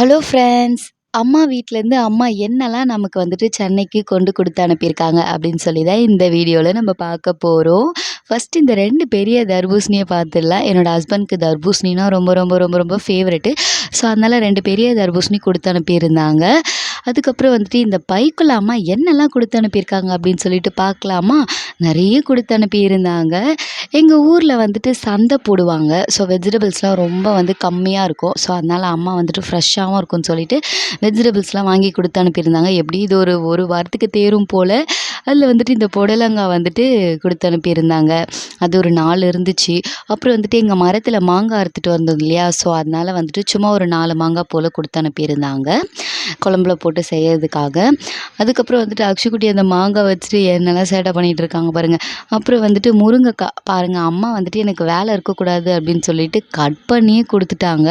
Hello friends அம்மா வீட்டிலேருந்து அம்மா என்னெல்லாம் நமக்கு வந்துட்டு சென்னைக்கு கொண்டு கொடுத்து அனுப்பியிருக்காங்க அப்படின்னு சொல்லி தான் இந்த வீடியோவில் நம்ம பார்க்க போகிறோம் ஃபஸ்ட் இந்த ரெண்டு பெரிய தர்பூசணியை பார்த்துடலாம். என்னோடய ஹஸ்பண்ட்க்கு தர்பூசணினா ரொம்ப ரொம்ப ரொம்ப ரொம்ப ஃபேவரெட்டு ஸோ அதனால் ரெண்டு பெரிய தர்பூசணி கொடுத்து அனுப்பியிருந்தாங்க. அதுக்கப்புறம் வந்துட்டு இந்த பைக்குள்ள அம்மா என்னெல்லாம் கொடுத்து அனுப்பியிருக்காங்க அப்படின்னு சொல்லிட்டு பார்க்கலாமா? நிறைய கொடுத்து அனுப்பியிருந்தாங்க. எங்கள் ஊரில் வந்துட்டு சந்தை போடுவாங்க. ஸோ வெஜிடபிள்ஸ்லாம் ரொம்ப வந்து கம்மியாக இருக்கும். ஸோ அதனால் அம்மா வந்துட்டு ஃப்ரெஷ்ஷாகவும் இருக்கும்னு சொல்லிட்டு வெஜிடபிள்ஸ்லாம் வாங்கி கொடுத்து அனுப்பியிருந்தாங்க. எப்படி இது ஒரு ஒரு வாரத்துக்கு தேரும் போல். அதில் வந்துட்டு இந்த புடலங்காய் வந்துட்டு கொடுத்து அனுப்பியிருந்தாங்க. அது ஒரு நாலு இருந்துச்சு. அப்புறம் வந்துட்டு எங்கள் மரத்தில் மாங்காய் அறுத்துட்டு வந்தோம் இல்லையா? ஸோ அதனால் வந்துட்டு சும்மா ஒரு நாலு மாங்காய் போல் கொடுத்து அனுப்பியிருந்தாங்க. குழம்புல போட்டு செய்யறதுக்காக. அதுக்கப்புறம் வந்துட்டு அக்ஷுக்குட்டி அந்த மாங்காய் வச்சுட்டு என்னெல்லாம் சேட்டை பண்ணிகிட்டு இருக்காங்க பாருங்கள் அப்புறம் வந்துட்டு முருங்கைக்காய் பாருங்கள் அம்மா வந்துட்டு எனக்கு வேலை இருக்கக்கூடாது அப்படின்னு சொல்லிட்டு கட் பண்ணியே கொடுத்துட்டாங்க.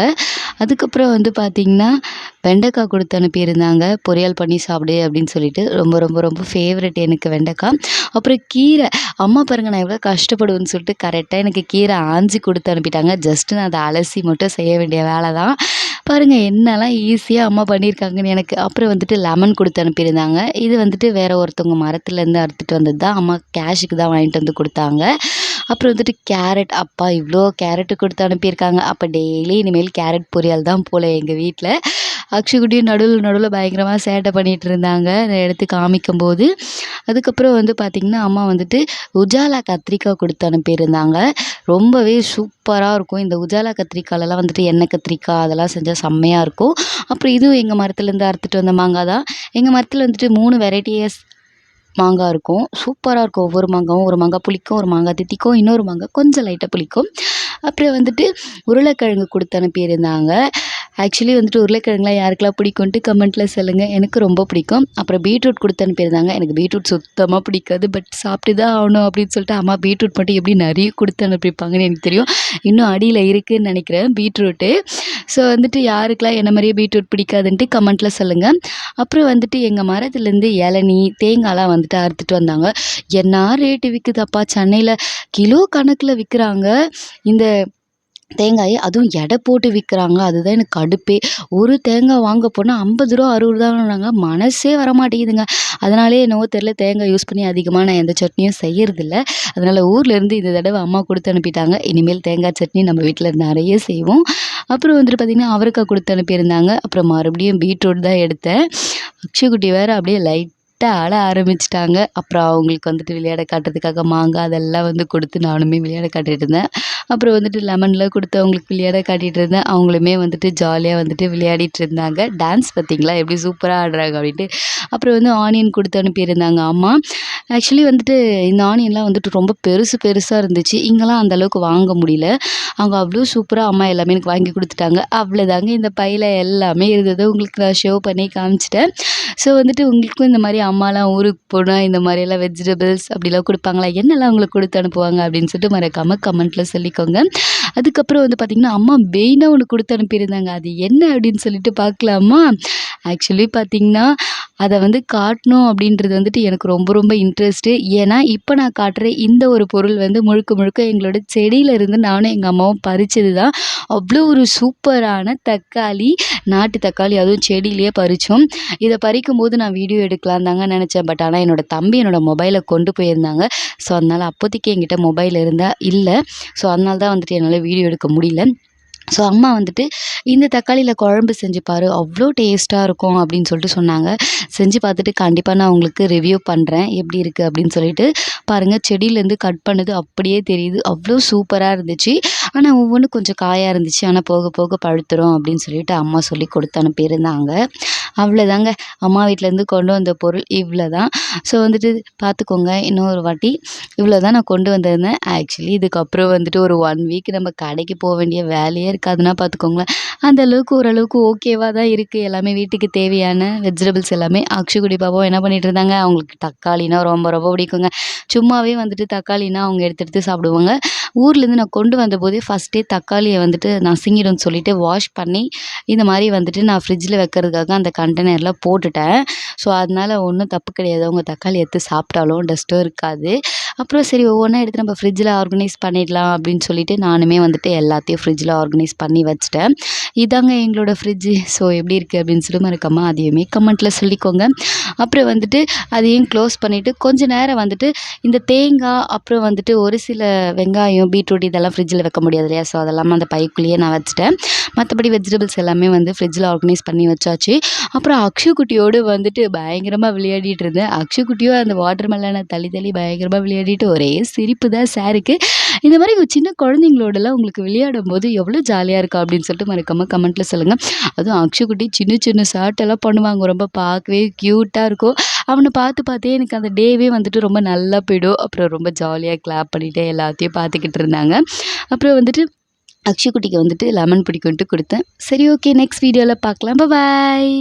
அதுக்கப்புறம் வந்து பார்த்திங்கன்னா வெண்டைக்காய் கொடுத்து அனுப்பியிருந்தாங்க. பொரியல் பண்ணி சாப்பிடு அப்படின்னு சொல்லிட்டு. ரொம்ப ரொம்ப ரொம்ப ஃபேவரெட் எனக்கு வெண்டைக்காய். அப்புறம் கீரை. அம்மா பாருங்கள் நான் எவ்வளோ கஷ்டப்படுவேன்னு சொல்லிட்டு கரெக்டாக எனக்கு கீரை ஆஞ்சி கொடுத்து அனுப்பிட்டாங்க. ஜஸ்ட்டு நான் அதை அலசி மட்டும் செய்ய வேண்டிய வேலை தான் பாருங்கள் என்னெல்லாம் ஈஸியாக அம்மா பண்ணியிருக்காங்கன்னு எனக்கு. அப்புறம் வந்துட்டு லெமன் கொடுத்து அனுப்பியிருந்தாங்க. இது வந்துட்டு வேறு ஒருத்தவங்க மரத்துலேருந்து அறுத்துட்டு வந்தது தான் அம்மா கேஷுக்கு தான் வாங்கிட்டு வந்து கொடுத்தாங்க. அப்புறம் வந்துட்டு கேரட். அப்பா இவ்வளோ கேரட்டு கொடுத்து அனுப்பியிருக்காங்க. அப்போ டெய்லி இனிமேல் கேரட் பொரியல் தான் போல் எங்கள் வீட்டில் அக்ஷுக்குட்டியும் நடுவில் நடுவில் பயங்கரமாக சேட்டை பண்ணிகிட்டு இருந்தாங்க. அதை எடுத்து காமிக்கும்போது அதுக்கப்புறம் வந்து பார்த்திங்கன்னா அம்மா வந்துட்டு உஜாலா கத்திரிக்காய் கொடுத்து அனுப்பியிருந்தாங்க. ரொம்பவே சூப்பராக இருக்கும். இந்த உஜாலா கத்திரிக்காயிலலாம் வந்துட்டு எண்ணெய் கத்திரிக்காய் அதெல்லாம் செஞ்சால் செம்மையாக இருக்கும். அப்புறம் இதுவும் எங்கள் மரத்துலேருந்து அறுத்துட்டு வந்த மாங்காய் தான். எங்கள் மரத்தில் வந்துட்டு மூணு வெரைட்டியஸ் மாங்காய் இருக்கும். சூப்பராக இருக்கும் ஒவ்வொரு மாங்காயும் ஒரு மாங்காய் புளிக்கும் ஒரு மாங்காய் தித்திக்கும் இன்னொரு மாங்காய் கொஞ்சம் லைட்டாக புளிக்கும். அப்புறம் வந்துட்டு உருளைக்கிழங்கு கொடுத்து அனுப்பியிருந்தாங்க. ஆக்சுவலி வந்துட்டு உருளைக்கிழங்குலாம் யாருக்கெல்லாம் பிடிக்கும்ன்ட்டு கமெண்ட்டில் சொல்லுங்கள் எனக்கு ரொம்ப பிடிக்கும். அப்புறம் பீட்ரூட் கொடுத்து அனுப்பியிருந்தாங்க. எனக்கு பீட்ரூட் சுத்தமாக பிடிக்காது பட் சாப்பிட்டு தான் ஆகணும் அப்படின்னு சொல்லிட்டு அம்மா பீட்ரூட் மட்டும் எப்படி நிறைய கொடுத்து அனுப்பியிருப்பாங்கன்னு எனக்கு தெரியும். இன்னும் அடியில் இருக்குதுன்னு நினைக்கிறேன் பீட்ரூட்டு ஸோ வந்துட்டு யாருக்கெல்லாம் என்ன மாதிரியே பீட்ரூட் பிடிக்காதுன்ட்டு கமெண்ட்டில் சொல்லுங்கள் அப்புறம் வந்துட்டு எங்கள் மரத்துலேருந்து இளநி தேங்காய்லாம் வந்துட்டு அறுத்துட்டு வந்தாங்க. என்ன ரேட்டு விற்குதப்பா சென்னையில் கிலோ கணக்கில் விற்கிறாங்க இந்த தேங்காயை அதுவும் எடை போட்டு விற்கிறாங்க அதுதான் எனக்கு கடுப்பே. ஒரு தேங்காய் வாங்க போனால் ஐம்பது ரூபா அறுபது ரூபான்றாங்க மனசே வர மாட்டேங்குதுங்க அதனாலே என்னவோ தெரில தேங்காய் யூஸ் பண்ணி அதிகமாக நான் எந்த சட்னியும் செய்யறதில்ல. அதனால் ஊர்லேருந்து இந்த தடவை அம்மா கொடுத்து அனுப்பிட்டாங்க. இனிமேல் தேங்காய் சட்னி நம்ம வீட்டில் நிறைய செய்வோம். அப்புறம் வந்துட்டு பார்த்திங்கன்னா அவரைக்காய் கொடுத்து அனுப்பியிருந்தாங்க. அப்புறம் மறுபடியும் பீட்ரூட் தான் எடுத்தேன். அக்ஷய்குட்டி வேறு அப்படியே லைட் லைட்டாக அழ ஆரம்பிச்சிட்டாங்க. அப்புறம் அவங்களுக்கு வந்துட்டு விளையாட காட்டுறதுக்காக மாங்காய் அதெல்லாம் வந்து கொடுத்து நானுமே விளையாட காட்டிகிட்டு இருந்தேன். அப்புறம் வந்துட்டு லெமன்லாம் கொடுத்து அவங்களுக்கு விளையாட காட்டிகிட்டு இருந்தேன். அவங்களுமே வந்துட்டு ஜாலியாக வந்துட்டு விளையாடிட்டு இருந்தாங்க. டான்ஸ் பார்த்திங்களா? எப்படி சூப்பராக ஆடுறாங்க அப்படின்ட்டு. அப்புறம் வந்து ஆனியன் கொடுத்து அனுப்பியிருந்தாங்க அம்மா. ஆக்சுவலி வந்துட்டு இந்த ஆனியன்லாம் வந்துட்டு ரொம்ப பெருசு பெருசாக இருந்துச்சு. இங்கெல்லாம் அந்தளவுக்கு வாங்க முடியல. அவங்க அவ்வளோ சூப்பராக அம்மா எல்லாமே எனக்கு வாங்கி கொடுத்துட்டாங்க. அவ்வளோதாங்க இந்த பையில் எல்லாமே இருந்தது. உங்களுக்கு நான் ஷோ பண்ணி காமிச்சிட்டேன். ஸோ வந்துட்டு உங்களுக்கும் இந்த மாதிரி அம்மாலாம் ஊருக்கு போனால் இந்த மாதிரியெல்லாம் வெஜிடபிள்ஸ் அப்படிலாம் கொடுப்பாங்களா? என்னெல்லாம் உங்களுக்கு கொடுத்து அனுப்புவாங்க அப்படின்னு சொல்லிட்டு மறக்காமல் கமெண்ட்டில் சொல்லிக்கோங்க. அதுக்கப்புறம் வந்து பார்த்திங்கன்னா அம்மா மெயினாக ஒன்று கொடுத்து அனுப்பியிருந்தாங்க. அது என்ன அப்படின்னு சொல்லிட்டு பார்க்கலாமா? ஆக்சுவலி பார்த்திங்கன்னா அதை வந்து காட்டணும் அப்படின்றது வந்துட்டு எனக்கு ரொம்ப ரொம்ப இன்ட்ரெஸ்ட்டு ஏன்னா இப்போ நான் காட்டுற இந்த ஒரு பொருள் வந்து முழுக்க முழுக்க எங்களோட செடியிலேருந்து நானும் எங்கள் அம்மாவும் பறித்தது தான் அவ்வளோ ஒரு சூப்பரான தக்காளி நாட்டு தக்காளி அதுவும் செடியிலேயே பறித்தோம் இதை பறிக்கும்போது நான் வீடியோ எடுக்கலாம் தாங்க நினச்சேன். பட் ஆனால் என்னோடய தம்பி என்னோடய மொபைலை கொண்டு போயிருந்தாங்க. ஸோ அதனால் அப்போதைக்கு என்கிட்ட மொபைல் இருந்தால் இல்லை. ஸோ அதனால தான் வந்துட்டு என்னால் வீடியோ எடுக்க முடியல. ஸோ அம்மா வந்துட்டு இந்த தக்காளியில் குழம்பு செஞ்சு பாரு அவ்வளோ டேஸ்ட்டாக இருக்கும் அப்படின்னு சொல்லிட்டு சொன்னாங்க. செஞ்சு பார்த்துட்டு கண்டிப்பாக நான் உங்களுக்கு ரிவ்யூ பண்ணுறேன் எப்படி இருக்குது அப்படின்னு சொல்லிட்டு பாருங்கள் செடியிலேருந்து கட் பண்ணது அப்படியே தெரியுது. அவ்வளோ சூப்பராக இருந்துச்சு. ஆனால் ஒவ்வொன்றும் கொஞ்சம் காயாக இருந்துச்சு. ஆனால் போக போக பழுத்துரும் அப்படின்னு சொல்லிட்டு அம்மா சொல்லி கொடுத்து அனுப்பியிருந்தாங்க. அவ்வளோதாங்க அம்மா வீட்டிலேருந்து கொண்டு வந்த பொருள் இவ்வளோ தான் ஸோ வந்துட்டு பார்த்துக்கோங்க இன்னொரு வாட்டி இவ்வளோ தான் நான் கொண்டு வந்திருந்தேன். ஆக்சுவலி இதுக்கப்புறம் வந்துட்டு ஒரு ஒன் வீக் நம்ம கடைக்கு போக வேண்டிய வேலையே இருக்காதுன்னா பார்த்துக்கோங்களேன் அந்த அளவுக்கு ஓரளவுக்கு ஓகேவாக தான் இருக்குது எல்லாமே வீட்டுக்கு தேவையான வெஜிடபிள்ஸ் எல்லாமே. அக்ஷுகுடி பாப்பாவும் என்ன பண்ணிட்டு இருந்தாங்க? அவங்களுக்கு தக்காளினா ரொம்ப ரொம்ப பிடிக்குங்க. சும்மாவே வந்துட்டு தக்காளினா அவங்க எடுத்து எடுத்து சாப்பிடுவாங்க. ஊர்லேருந்து நான் கொண்டு வந்தபோதே ஃபஸ்ட்டே தக்காளியை வந்துட்டு நசுங்கிடும்னு சொல்லிட்டு வாஷ் பண்ணி இந்த மாதிரி வந்துட்டு நான் ஃப்ரிட்ஜில் வைக்கிறதுக்காக அந்த கண்டெய்னரில் போட்டுட்டேன். ஸோ அதனால் ஒன்றும் தப்பு கிடையாது. அவங்க தக்காளி எடுத்து சாப்பிட்டாலும் டஸ்ட்டும் இருக்காது. அப்புறம் சரி ஒவ்வொன்றா எடுத்து நம்ம ஃப்ரிட்ஜில் ஆர்கனைஸ் பண்ணிடலாம் அப்படின்னு சொல்லிட்டு நானுமே வந்துட்டு எல்லாத்தையும் ஃப்ரிட்ஜில் ஆர்கனைஸ் பண்ணி வச்சுட்டேன். இதாங்க எங்களோட ஃப்ரிட்ஜு ஸோ எப்படி இருக்குது அப்படின்னு சொல்லி மறக்காமல் அதையுமே கமெண்ட்டில் சொல்லிக்கோங்க. அப்புறம் வந்துட்டு அதையும் க்ளோஸ் பண்ணிவிட்டு கொஞ்சம் நேரம் வந்துட்டு இந்த தேங்காய் அப்புறம் வந்துட்டு ஒரு சில வெங்காயம் பீட்ரூட் இதெல்லாம் ஃப்ரிட்ஜில் வைக்க முடியாது இல்லையா? ஸோ அதெல்லாம் அந்த பைக்குள்ளேயே நான் வச்சுட்டேன். மற்றபடி வெஜிடபிள்ஸ் எல்லாமே வந்து ஃப்ரிட்ஜில் ஆர்கனைஸ் பண்ணி வச்சாச்சு. அப்புறம் அக்ஷு குட்டியோடு வந்துட்டு பயங்கரமாக விளையாடிட்டு இருந்தேன். அக்ஷு குட்டியோ அந்த வாட்டர் மெலனை தள்ளி தள்ளி பயங்கரமாக விளையாடி சொல்லிட்டு ஒரே சிரிப்பு தான் சாருக்கு இந்த மாதிரி சின்ன குழந்தைங்களோடலாம் உங்களுக்கு விளையாடும் போது எவ்வளோ ஜாலியாக இருக்கும் அப்படின்னு சொல்லிட்டு மறக்காமல் கமெண்ட்டில் சொல்லுங்கள் அதுவும் அக்ஷுக்குட்டி சின்ன சின்ன ஷார்ட்டெல்லாம் பண்ணுவாங்க. ரொம்ப பார்க்கவே க்யூட்டாக இருக்கும். அவனை பார்த்து பார்த்தே எனக்கு அந்த டேவே வந்துட்டு ரொம்ப நல்லா போயிடும். அப்புறம் ரொம்ப ஜாலியாக கிளாப் பண்ணிவிட்டு எல்லாத்தையும் பார்த்துக்கிட்டு இருந்தாங்க. அப்புறம் வந்துட்டு அக்ஷய குட்டிக்கு வந்துட்டு லெமன் பிடிக்கும்ட்டு கொடுத்தேன். சரி ஓகே நெக்ஸ்ட் வீடியோவில் பார்க்கலாம். பாய்